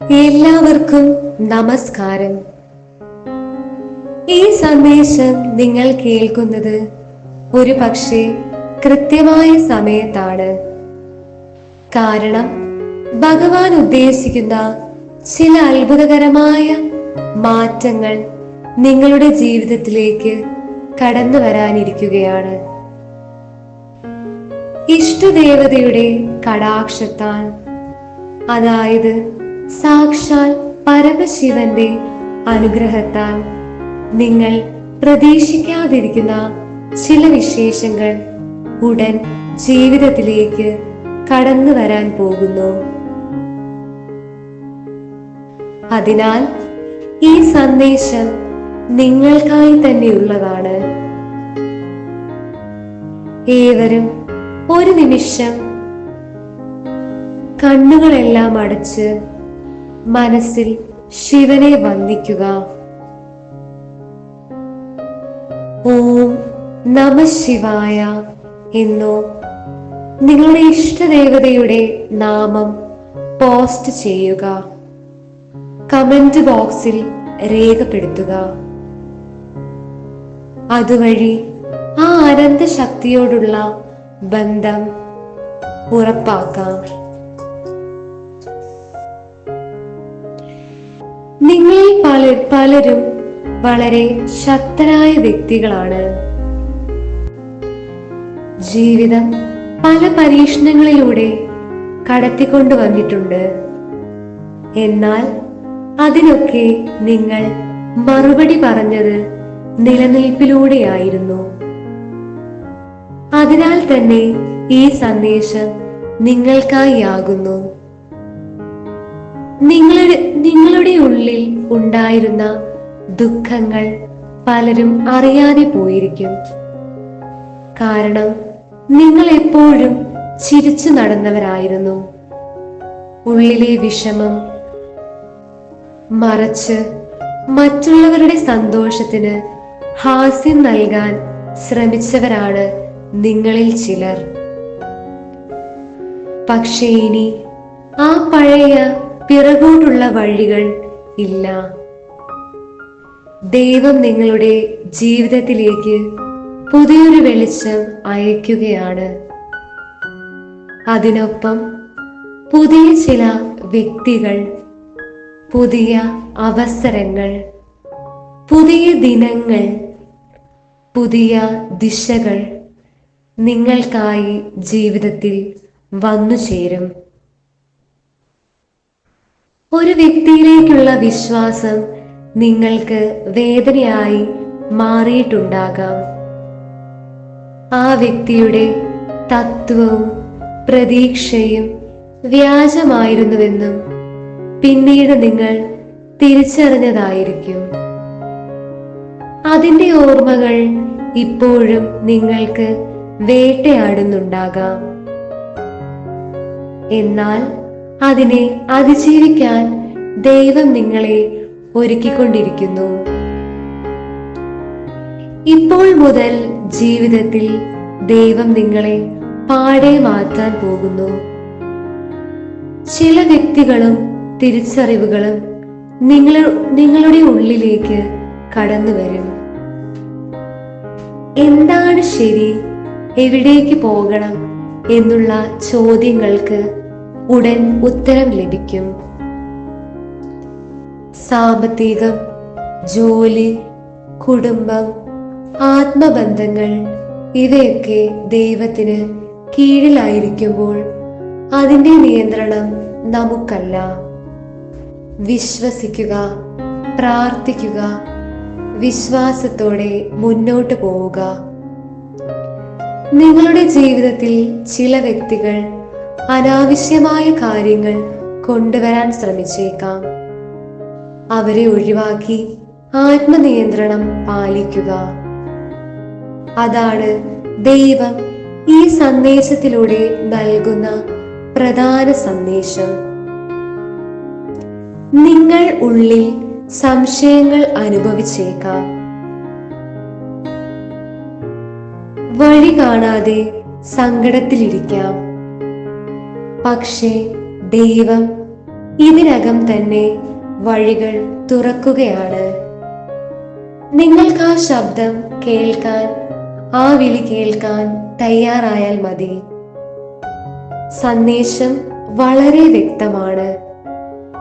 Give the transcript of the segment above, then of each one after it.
എല്ലാവർക്കും നമസ്കാരം. ഈ സന്ദേശം നിങ്ങൾ കേൾക്കുന്നത് ഒരു പക്ഷേ കൃത്യമായ സമയത്താണ്. കാരണം ഭഗവാൻ ഉദ്ദേശിക്കുന്ന ചില അത്ഭുതകരമായ മാറ്റങ്ങൾ നിങ്ങളുടെ ജീവിതത്തിലേക്ക് കടന്നു വരാനിരിക്കുകയാണ്. ഇഷ്ടദേവതയുടെ കടാക്ഷത്താൽ അതായത് സാക്ഷാൽ പരമശിവന്റെ അനുഗ്രഹത്താൽ നിങ്ങൾ പ്രതീക്ഷിക്കാതിരിക്കുന്ന ചില വിശേഷങ്ങൾ ഉടൻ ജീവിതത്തിലേക്ക് കടന്നു വരാൻ പോകുന്നു. അതിനാൽ ഈ സന്ദേശം നിങ്ങൾക്കായി തന്നെയുള്ളതാണ്. ഏവരും ഒരു നിമിഷം കണ്ണുകളെല്ലാം അടച്ച് മനസ്സിൽ ശിവനെ വന്ദിക്കുക. ഓം നമ ശിവായ എന്നോ നിങ്ങളുടെ ഇഷ്ടദേവതയുടെ നാമം പോസ്റ്റ് ചെയ്യുക. കമന്റ് ബോക്സിൽ രേഖപ്പെടുത്തുക. അതുവഴി ആ അനന്ത ശക്തിയോടുള്ള ബന്ധം ഉറപ്പാക്കാം. നിങ്ങളിൽ പല പലരും വളരെ ശക്തരായ വ്യക്തികളാണ്. ജീവിതം പല പരീക്ഷണങ്ങളിലൂടെ കടത്തിക്കൊണ്ടു വന്നിട്ടുണ്ട്. എന്നാൽ അതിനൊക്കെ നിങ്ങൾ മറുപടി പറഞ്ഞത് നിലനിൽപ്പിലൂടെയായിരുന്നു. അതിനാൽ തന്നെ ഈ സന്ദേശം നിങ്ങൾക്കായി ആകുന്നു. നിങ്ങളുടെ നിങ്ങളുടെ ഉള്ളിൽ ഉണ്ടായിരുന്ന ദുഃഖങ്ങൾ പലരും അറിയാതെ പോയിരിക്കും. കാരണം നിങ്ങൾ എപ്പോഴും ചിരിച്ചു നടന്നവരായിരുന്നു. ഉള്ളിലെ വിഷമം മറച്ച് മറ്റുള്ളവരുടെ സന്തോഷത്തിന് ഹാസ്യം നൽകാൻ ശ്രമിച്ചവരാണ് നിങ്ങളിൽ ചിലർ. പക്ഷേ ഇനി ആ പഴയ പിറകോട്ടുള്ള വഴികൾ ഇല്ല. ദൈവം നിങ്ങളുടെ ജീവിതത്തിലേക്ക് പുതിയൊരു വെളിച്ചം അയക്കുകയാണ്. അതിനൊപ്പം പുതിയ ചില വ്യക്തികൾ പുതിയ അവസരങ്ങൾ പുതിയ ദിനങ്ങൾ പുതിയ ദിശകൾ നിങ്ങൾക്കായി ജീവിതത്തിൽ വന്നു ചേരും ഒരു വ്യക്തിയിലേക്കുള്ള വിശ്വാസം നിങ്ങൾക്ക് വേദനയായി മാറിയിട്ടുണ്ടാകാം. ആ വ്യക്തിയുടെ തത്വവും പ്രതീക്ഷയും വ്യാജമായിരുന്നുവെന്നും പിന്നീട് നിങ്ങൾ തിരിച്ചറിഞ്ഞതായിരിക്കും. അതിന്റെ ഓർമ്മകൾ ഇപ്പോഴും നിങ്ങൾക്ക് വേട്ടയാടുന്നുണ്ടാകാം. എന്നാൽ അതിനെ അതിജീവിക്കാൻ ദൈവം നിങ്ങളെ ഒരുക്കിക്കൊണ്ടിരിക്കുന്നു. ഇപ്പോൾ മുതൽ ജീവിതത്തിൽ ദൈവം നിങ്ങളെ പാടെ മാറ്റാൻ പോകുന്നു. ചില വ്യക്തികളും തിരിച്ചറിവുകളും നിങ്ങൾ നിങ്ങളുടെ ഉള്ളിലേക്ക് കടന്നു വരും. എന്താണ് ശരി? എവിടേക്ക് പോകണം എന്നുള്ള ചോദ്യങ്ങൾക്ക് ഉടൻ ഉത്തരം ലഭിക്കും. സാമ്പത്തികം ജോലി കുടുംബം ആത്മബന്ധങ്ങൾ ഇവയൊക്കെ ദൈവത്തിന് കീഴിലായിരിക്കുമ്പോൾ അതിന്റെ നിയന്ത്രണം നമുക്കല്ല. വിശ്വസിക്കുക പ്രാർത്ഥിക്കുക വിശ്വാസത്തോടെ മുന്നോട്ട് പോവുക. നിങ്ങളുടെ ജീവിതത്തിൽ ചില വ്യക്തികൾ അനാവശ്യമായ കാര്യങ്ങൾ കൊണ്ടുവരാൻ ശ്രമിച്ചേക്കാം. അവരെ ഒഴിവാക്കി ആത്മനിയന്ത്രണം പാലിക്കുക. അതാണ് ദൈവം ഈ സന്ദേശത്തിലൂടെ നൽകുന്ന പ്രധാന സന്ദേശം. നിങ്ങൾ ഉള്ളിൽ സംശയങ്ങൾ അനുഭവിച്ചേക്കാം. വഴി കാണാതെ സങ്കടത്തിലിരിക്കാം. പക്ഷേ ദൈവം ഇതിനകം തന്നെ വഴികൾ തുറക്കുകയാണ്. നിങ്ങൾക്ക് ആ ശബ്ദം കേൾക്കാൻ ആ വിളി കേൾക്കാൻ തയ്യാറായാൽ മതി. സന്ദേശം വളരെ വ്യക്തമാണ്.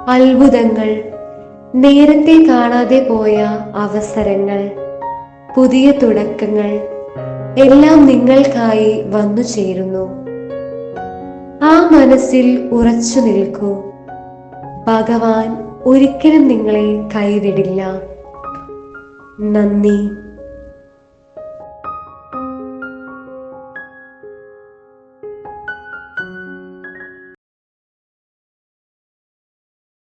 അത്ഭുതങ്ങൾ നേരത്തെ കാണാതെ പോയ അവസരങ്ങൾ പുതിയ തുടക്കങ്ങൾ എല്ലാം നിങ്ങൾക്കായി വന്നു ചേരുന്നു ആ മനസ്സിൽ ഉറച്ചു നിൽക്കൂ. ഭഗവാൻ ഒരിക്കലും നിങ്ങളെ കൈവിടില്ല. നന്ദി.